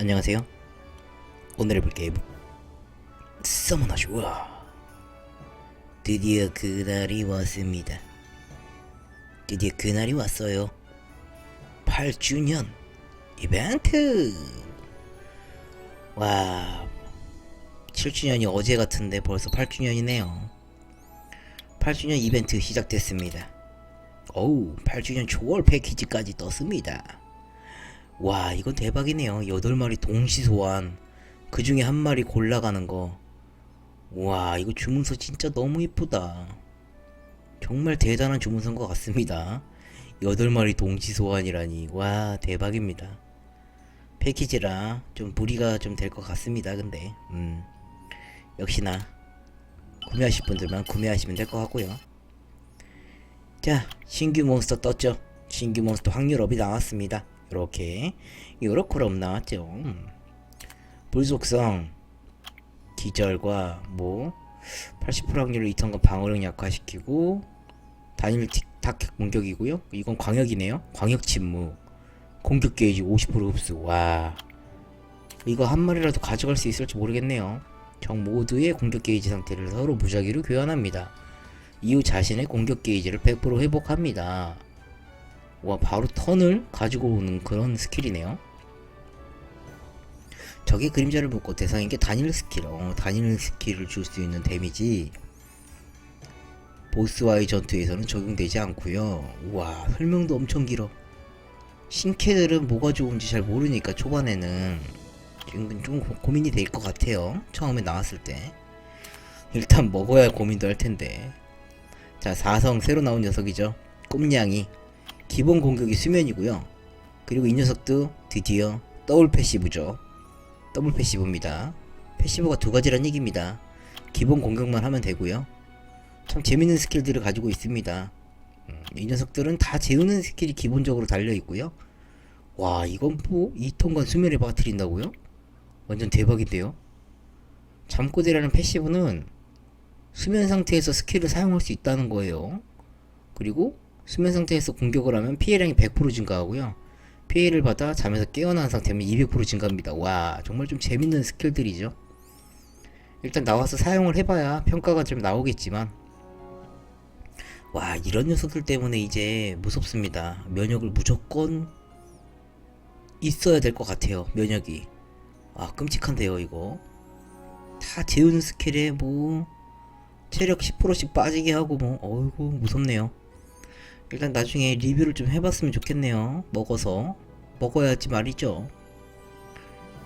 안녕하세요. 오늘 해볼 게임 서머너쇼 드디어 그날이 왔습니다. 드디어 그날이 왔어요. 8주년 이벤트. 와, 7주년이 어제 같은데 벌써 8주년이네요. 8주년 이벤트 시작됐습니다. 어우, 8주년 초월 패키지까지 떴습니다. 와 이건 대박이네요. 8마리 동시 소환. 그 중에 한 마리 골라가는 거와 이거 주문서 진짜 너무 이쁘다. 정말 대단한 주문서인 것 같습니다. 8마리 동시 소환이라니. 와 대박입니다. 패키지라 좀 무리가 좀 될 것 같습니다 근데. 음. 역시나 구매하실 분들만 구매하시면 될 것 같고요. 자 신규 몬스터 떴죠? 신규 몬스터 확률업이 나왔습니다 이렇게 요렇게럼 나왔죠. 음. 불속성 기절과 뭐 80% 확률로 이턴간 방어력 약화시키고 단일 틱 타격 공격이고요. 이건 광역이네요. 광역 침묵. 공격 게이지 50% 흡수. 와. 이거 한 마리라도 가져갈 수 있을지 모르겠네요. 적 모두의 공격 게이지 상태를 서로 무작위로 교환합니다. 이후 자신의 공격 게이지를 100% 회복합니다 와 바로 턴을 가지고 오는 그런 스킬이네요. 적의 그림자를 묶고 대상에게 단일 스킬. 어, 단일 스킬을 줄 수 있는 데미지. 보스와의 전투에서는 적용되지 않고요. 우와 설명도 엄청 길어. 신캐들은 뭐가 좋은지 잘 모르니까 초반에는 지금 좀 고- 고민이 될 것 같아요. 처음에 나왔을 때. 일단 먹어야 고민도 할 텐데. 자 4성 새로 나온 녀석이죠. 꼼냥이 기본 공격이 수면이고요. 그리고 이 녀석도 드디어 더블 패시브죠. 더블 패시브입니다. 패시브가 두 가지란 얘기입니다. 기본 공격만 하면 되고요. 참 재밌는 스킬들을 가지고 있습니다. 음, 이 녀석들은 다 재우는 스킬이 기본적으로 달려 있고요. 와 이건 뭐 2톤간 수면에 빠뜨린다고요? 완전 대박인데요. 잠꼬대라는 패시브는 수면 상태에서 스킬을 사용할 수 있다는 거예요. 그리고 수면 상태에서 공격을 하면 피해량이 100% 증가하고요. 피해를 받아 잠에서 깨어난 상태면 200% 증가합니다. 와, 정말 좀 재밌는 스킬들이죠. 일단 나와서 사용을 해봐야 평가가 좀 나오겠지만, 와, 이런 녀석들 때문에 이제 무섭습니다. 면역을 무조건 있어야 될 것 같아요. 면역이. 아, 끔찍한데요, 이거. 다 재우는 스킬에 뭐, 체력 10%씩 빠지게 하고 뭐, 어이구, 무섭네요. 일단 나중에 리뷰를 좀 해봤으면 좋겠네요. 먹어서 먹어야지 말이죠.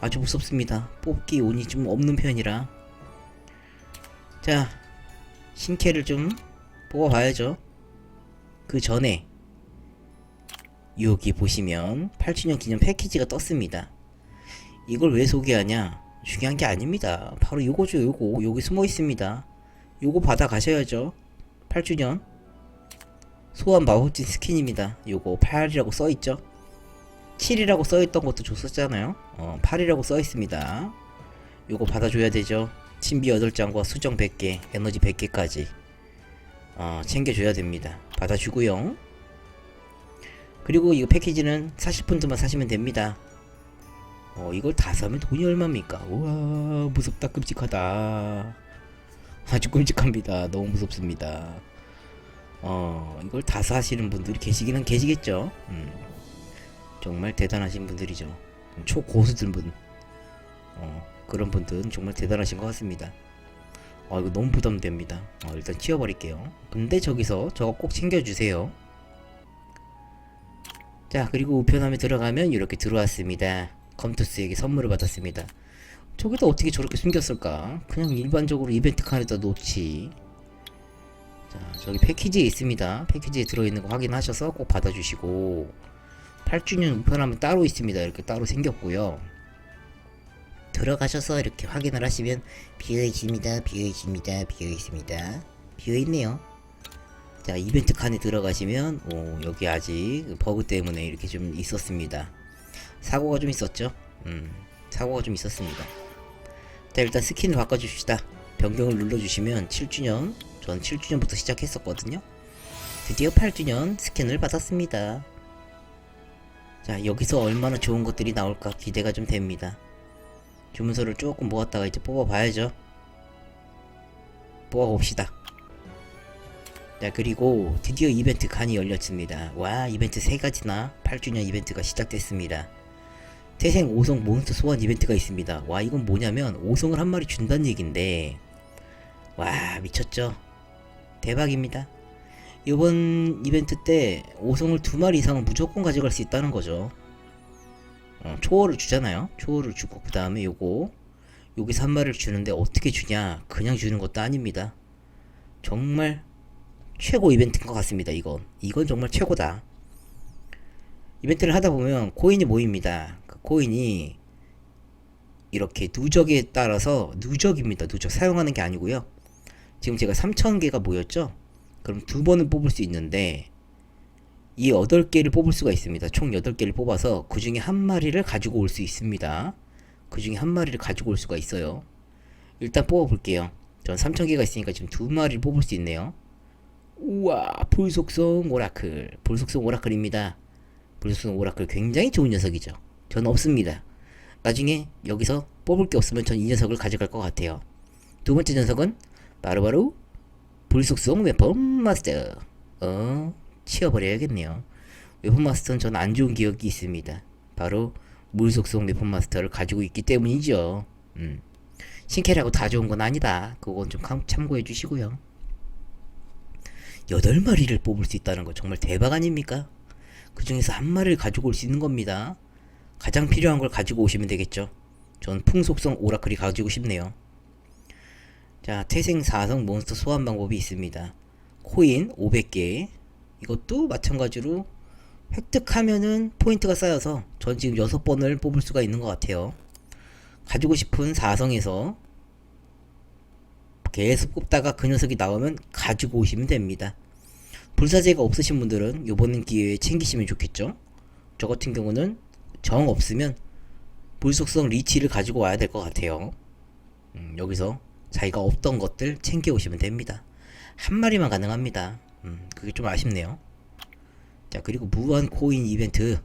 아주 무섭습니다. 뽑기 운이 좀 없는 편이라. 자, 신캐를 좀 뽑아봐야죠. 그 전에 여기 보시면 8주년 기념 패키지가 떴습니다. 이걸 왜 소개하냐? 중요한 게 아닙니다. 바로 요거죠, 요거. 여기 숨어 있습니다. 요거 받아 가셔야죠. 8주년 소환 마법진 스킨입니다. 요거 8이라고 써있죠? 7이라고 써있던 것도 줬었잖아요. 어, 8이라고 써있습니다. 요거 받아줘야 되죠. 신비 8장과 수정 100개, 에너지 100개까지 어, 챙겨줘야 됩니다. 받아주고요. 그리고 이거 패키지는 사실 분들만 사시면 됩니다. 어, 이걸 다 사면 돈이 얼마입니까? 우와, 무섭다, 끔찍하다. 아주 끔찍합니다. 너무 무섭습니다. 어, 이걸 다 사시는 분들이 계시기는 계시겠죠. 음, 정말 대단하신 분들이죠. 초고수들 분. 어, 그런 분들은 정말 대단하신 것 같습니다. 어, 이거 너무 부담됩니다. 어, 일단 치워버릴게요. 근데 저기서 저거 꼭 챙겨주세요. 자, 그리고 우편함에 들어가면 이렇게 들어왔습니다. 컴투스에게 선물을 받았습니다. 저기다 어떻게 저렇게 숨겼을까? 그냥 일반적으로 이벤트 칸에다 놓지. 자, 저기 패키지에 있습니다. 패키지에 들어있는 거 확인하셔서 꼭 받아주시고 8주년 우편함은 따로 있습니다. 이렇게 따로 생겼고요. 들어가셔서 이렇게 확인을 하시면 비어 있습니다. 비어 있습니다. 비어 있습니다. 비어 있네요. 자, 이벤트 칸에 들어가시면 오, 여기 아직 버그 때문에 이렇게 좀 있었습니다. 사고가 좀 있었죠? 음, 사고가 좀 있었습니다. 자, 일단 스킨을 바꿔줍시다. 변경을 눌러주시면 7주년 전 7주년부터 시작했었거든요. 드디어 8주년 스캔을 받았습니다. 자 여기서 얼마나 좋은 것들이 나올까 기대가 좀 됩니다. 주문서를 조금 모았다가 이제 뽑아봐야죠. 뽑아봅시다. 자 그리고 드디어 이벤트 간이 열렸습니다. 와 이벤트 세가지나 8주년 이벤트가 시작됐습니다. 태생 5성 몬스터 소환 이벤트가 있습니다. 와 이건 뭐냐면 5성을 한 마리 준다는 얘긴데. 와 미쳤죠 대박입니다. 이번 이벤트 때 5성을 두 마리 이상은 무조건 가져갈 수 있다는 거죠. 어, 초월을 주잖아요. 초월을 주고 그 다음에 요거 여기서 한 마리를 주는데 어떻게 주냐? 그냥 주는 것도 아닙니다. 정말 최고 이벤트인 것 같습니다 이건. 이건 정말 최고다. 이벤트를 하다 보면 코인이 모입니다. 그 코인이 이렇게 누적에 따라서 누적입니다. 누적 사용하는 게 아니고요 지금 제가 3000개가 모였죠? 그럼 두 번은 뽑을 수 있는데 이 8개를 뽑을 수가 있습니다. 총 8개를 뽑아서 그 중에 한 마리를 가지고 올 수 있습니다. 그 중에 한 마리를 가지고 올 수가 있어요. 일단 뽑아 볼게요. 전 3000개가 있으니까 지금 두 마리를 뽑을 수 있네요. 우와 불속성 오라클. 불속성 오라클입니다. 불속성 오라클 굉장히 좋은 녀석이죠. 전 없습니다. 나중에 여기서 뽑을 게 없으면 전 이 녀석을 가져갈 것 같아요. 두 번째 녀석은 바로바로 불속성 웨폰 마스터 어 치워버려야겠네요 웨폰 마스터는 전 안 좋은 기억이 있습니다 바로 물속성 웨폰 마스터를 가지고 있기 때문이죠 음. 신캐라고 다 좋은 건 아니다 그건 좀 감- 참고해 주시고요 여덟 마리를 뽑을 수 있다는 거 정말 대박 아닙니까? 그 중에서 한 마리를 가지고 올 수 있는 겁니다. 가장 필요한 걸 가지고 오시면 되겠죠. 전 풍속성 오라클이 가지고 싶네요. 자, 태생 4성 몬스터 소환 방법이 있습니다. 코인 500개. 이것도 마찬가지로 획득하면은 포인트가 쌓여서 전 지금 6번을 뽑을 수가 있는 것 같아요. 가지고 싶은 4성에서 계속 뽑다가 그 녀석이 나오면 가지고 오시면 됩니다. 불사제가 없으신 분들은 요번 기회에 챙기시면 좋겠죠. 저 같은 경우는 정 없으면 불속성 리치를 가지고 와야 될 것 같아요. 음, 여기서 자기가 없던 것들 챙겨 오시면 됩니다. 한 마리만 가능합니다. 음, 그게 좀 아쉽네요. 자 그리고 무한 코인 이벤트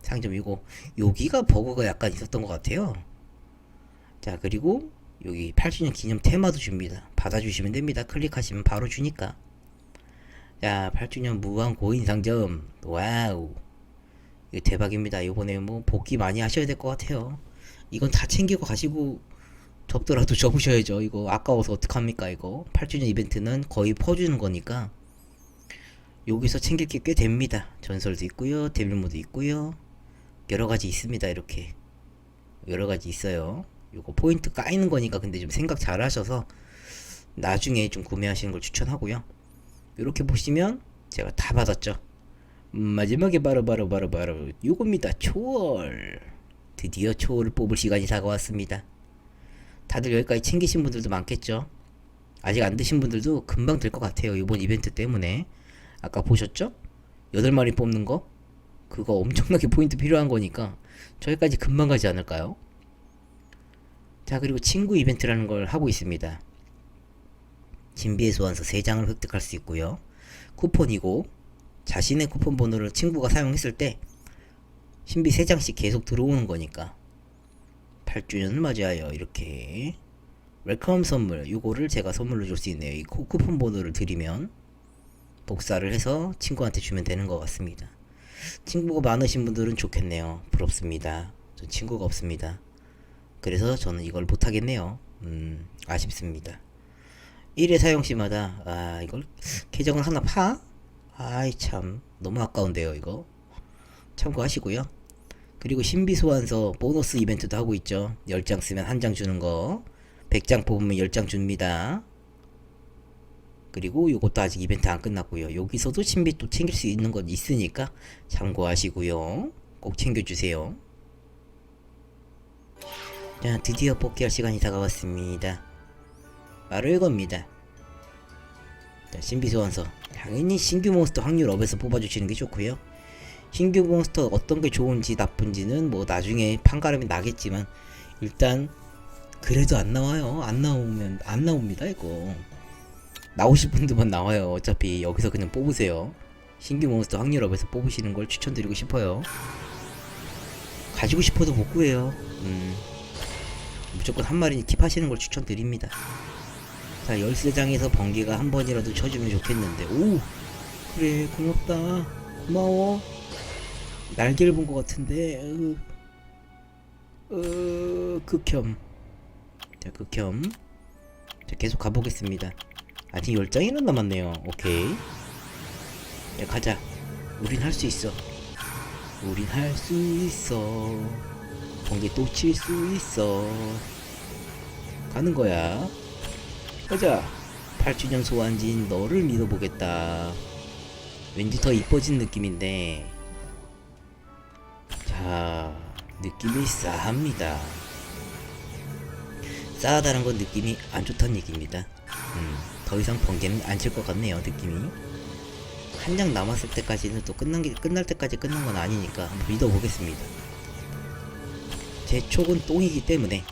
상점이고 여기가 버거가 약간 있었던 것 같아요. 자 그리고 여기 8주년 기념 테마도 줍니다. 받아주시면 됩니다. 클릭하시면 바로 주니까. 자, 8주년 무한 고인 상점. 와우. 이거 대박입니다. 이번에 뭐 복귀 많이 하셔야 될 것 같아요. 이건 다 챙기고 가시고 접더라도 접으셔야죠. 이거 아까워서 어떡합니까, 이거. 8주년 이벤트는 거의 퍼주는 거니까. 여기서 챙길 게 꽤 됩니다. 전설도 있고요. 데빌모도 있고요. 여러 가지 있습니다. 이렇게. 여러 가지 있어요. 요거 포인트 까이는 거니까 근데 좀 생각 잘 하셔서 나중에 좀 구매하시는 걸 추천하고요. 이렇게 보시면 제가 다 받았죠. 음, 마지막에 바로 바로 바로 바로 요겁니다. 초월. 드디어 초월을 뽑을 시간이 다가왔습니다. 다들 여기까지 챙기신 분들도 많겠죠. 아직 안 드신 분들도 금방 될 것 같아요. 이번 이벤트 때문에. 아까 보셨죠? 8마리 뽑는 거? 그거 엄청나게 포인트 필요한 거니까 저기까지 금방 가지 않을까요? 자 그리고 친구 이벤트라는 걸 하고 있습니다. 진비의 소환서 3장을 획득할 수 있고요. 쿠폰이고 자신의 쿠폰 번호를 친구가 사용했을 때 신비 3장씩 계속 들어오는 거니까 8주년을 맞이하여 이렇게 웰컴 선물 요거를 제가 선물로 줄 수 있네요. 이 쿠- 쿠폰 번호를 드리면 복사를 해서 친구한테 주면 되는 것 같습니다. 친구가 많으신 분들은 좋겠네요. 부럽습니다. 전 친구가 없습니다. 그래서 저는 이걸 못하겠네요. 음, 아쉽습니다. 1회 사용 시마다, 아, 이걸 계정을 하나 파? 아이, 참, 너무 아까운데요, 이거. 참고하시고요. 그리고 신비 소환서 보너스 이벤트도 하고 있죠. 10장 쓰면 한 장 주는 거. 100장 뽑으면 10장 줍니다. 그리고 요것도 아직 이벤트 안 끝났고요. 여기서도 신비 또 챙길 수 있는 건 있으니까 참고하시고요. 꼭 챙겨주세요. 자, 드디어 뽑기할 시간이 다가왔습니다. 바로 이겁니다. 자, 신비 소환서. 당연히 신규 몬스터 확률 업에서 뽑아주시는 게 좋고요. 신규 몬스터 어떤 게 좋은지 나쁜지는 뭐 나중에 판가름이 나겠지만 일단 그래도 안 나와요. 안 나오면 안 나옵니다 이거. 나오실 분들만 나와요. 어차피 여기서 그냥 뽑으세요. 신규 몬스터 확률업에서 뽑으시는 걸 추천드리고 싶어요. 가지고 싶어도 못 구해요. 음, 무조건 한 마리 킵하시는 걸 추천드립니다. 자, 13장에서 번개가 한 번이라도 쳐주면 좋겠는데, 오! 그래, 고맙다. 고마워. 날개를 본 것 같은데, 으, 으, 극혐. 자, 극혐. 자, 계속 가보겠습니다. 아직 10장이나 남았네요. 오케이. 야, 가자. 우린 할 수 있어. 우린 할 수 있어. 번개 또 칠 수 있어. 가는 거야. 가자. 8주년 소환진 너를 믿어보겠다. 왠지 더 이뻐진 느낌인데. 느낌이 싸합니다. 싸하다는 건 느낌이 안 좋다는 얘기입니다. 음, 더 이상 번개는 안 칠 것 같네요, 느낌이. 한 장 남았을 때까지는 또 끝난 게 끝날 때까지 끝난 건 아니니까 한번 믿어보겠습니다. 제 촉은 똥이기 때문에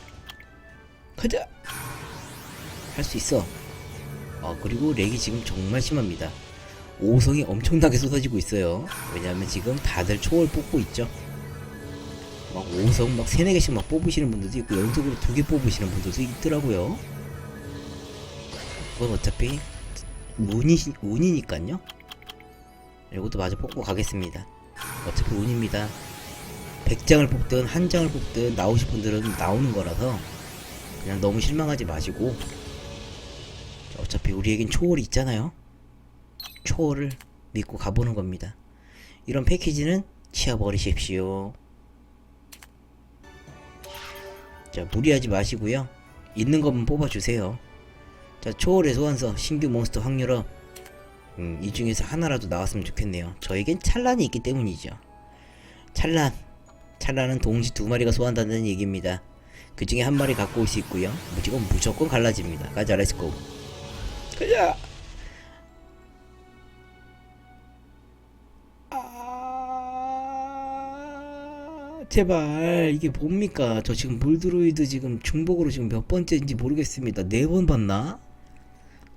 가자. 할 수 있어. 어 그리고 렉이 지금 정말 심합니다. 오성이 엄청나게 쏟아지고 있어요. 왜냐하면 지금 다들 초월 뽑고 있죠. 막 오성 막 세네 개씩 막 뽑으시는 분들도 있고 연속으로 두 개 뽑으시는 분들도 있더라고요. 그건 어차피 운이 운이니까요. 이것도 마저 뽑고 가겠습니다. 어차피 운입니다. 100장을 뽑든 한 장을 뽑든 나오실 분들은 나오는 거라서 그냥 너무 실망하지 마시고 어차피 우리에겐 초월이 있잖아요. 초월을 믿고 가보는 겁니다. 이런 패키지는 치워버리십시오. 자, 무리하지 마시고요. 있는 것만 뽑아주세요. 자, 초월의 소환서, 신규 몬스터 확률업. 음, 이 중에서 하나라도 나왔으면 좋겠네요. 저에겐 찰란이 있기 때문이죠. 찰란. 찰란은 동시 두 마리가 소환한다는 얘기입니다. 그 중에 한 마리 갖고 올 수 있고요. 무조건 무조건 갈라집니다. 가자, 렛츠고. 가자! 제발 이게 뭡니까? 저 지금 물드로이드 지금 중복으로 지금 몇 번째인지 모르겠습니다. 네 번 봤나?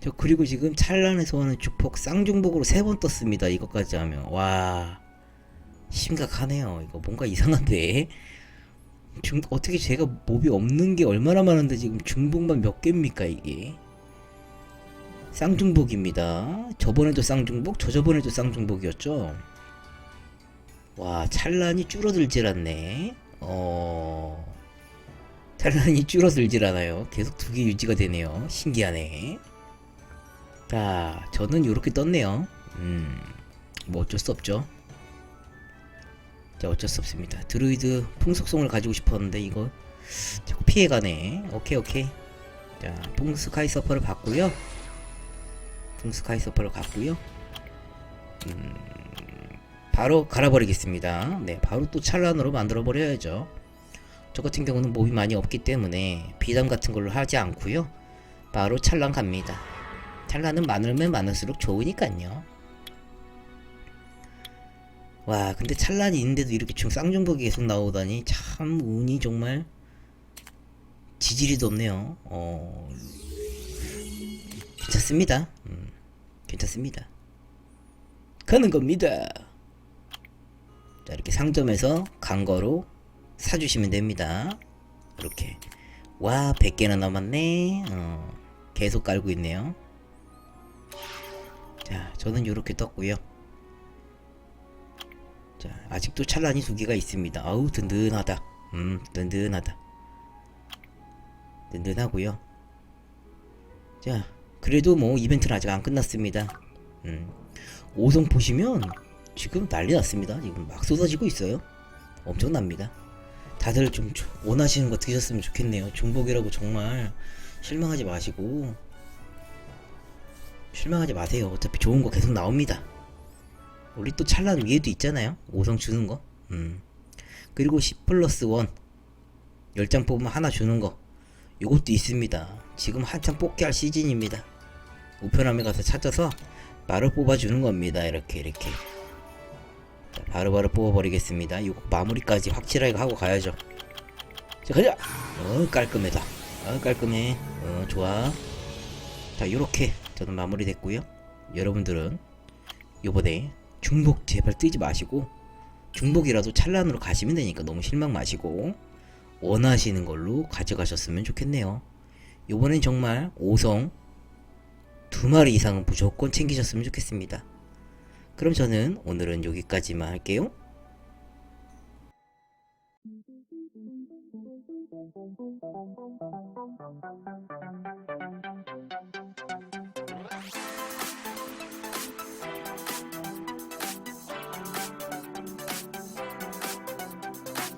저 그리고 지금 찰란의 소환은 주폭 쌍중복으로 세 번 떴습니다. 이것까지 하면 와 심각하네요. 이거 뭔가 이상한데 중 어떻게 제가 몹이 없는 게 얼마나 많은데 지금 중복만 몇 개입니까 이게? 쌍중복입니다. 저번에도 쌍중복, 저저번에도 쌍중복이었죠. 와 찰란이 줄어들질 않네. 어 찰란이 줄어들질 않아요. 계속 두 개 유지가 되네요. 신기하네. 자, 저는 이렇게 떴네요. 음, 뭐 어쩔 수 없죠. 자, 어쩔 수 없습니다. 드루이드 풍속성을 가지고 싶었는데 이거 자꾸 피해가네. 오케이, 오케이. 자, 풍스카이 서퍼를 받고요. 풍스카이 서퍼를 갖고요. 음, 바로 갈아버리겠습니다. 네, 바로 또 찰란으로 만들어 버려야죠. 저 같은 경우는 몹이 많이 없기 때문에 비담 같은 걸로 하지 않고요. 바로 찰란 갑니다. 찰나는 많으면 많을수록 좋으니까요. 와, 근데 찰란이 있는데도 이렇게 중 쌍중복이 계속 나오다니 참 운이 정말 지지리도 없네요. 어, 괜찮습니다. 음, 괜찮습니다. 가는 겁니다. 자, 이렇게 상점에서 간 거로 사주시면 됩니다. 이렇게. 와, 100개나 남았네. 어, 계속 깔고 있네요. 자, 저는 이렇게 떴고요. 자, 아직도 찰란이 두 개가 있습니다. 아우 든든하다. 음, 든든하다. 든든하고요. 자, 그래도 뭐 이벤트는 아직 안 끝났습니다. 음, 5성 보시면 지금 난리 났습니다. 지금 막 쏟아지고 있어요. 엄청납니다. 다들 좀 조- 원하시는 거 드셨으면 좋겠네요. 중복이라고 정말 실망하지 마시고 실망하지 마세요. 어차피 좋은 거 계속 나옵니다. 우리 또 찰란 위에도 있잖아요. 5성 주는 거. 음. 그리고 10 플러스 1. 10장 뽑으면 하나 주는 거. 요것도 있습니다. 지금 한참 뽑기 할 시즌입니다. 우편함에 가서 찾아서 바로 뽑아주는 겁니다. 이렇게, 이렇게. 바로바로 뽑아버리겠습니다. 이 마무리까지 확실하게 하고 가야죠. 자, 가자! 어, 깔끔하다. 어, 깔끔해. 어, 좋아. 자, 요렇게 저는 마무리 됐고요. 여러분들은 요번에 중복 제발 뜨지 마시고 중복이라도 찬란으로 가시면 되니까 너무 실망 마시고 원하시는 걸로 가져가셨으면 좋겠네요. 요번엔 정말 5성 두 마리 이상은 무조건 챙기셨으면 좋겠습니다. 그럼 저는 오늘은 여기까지만 할게요.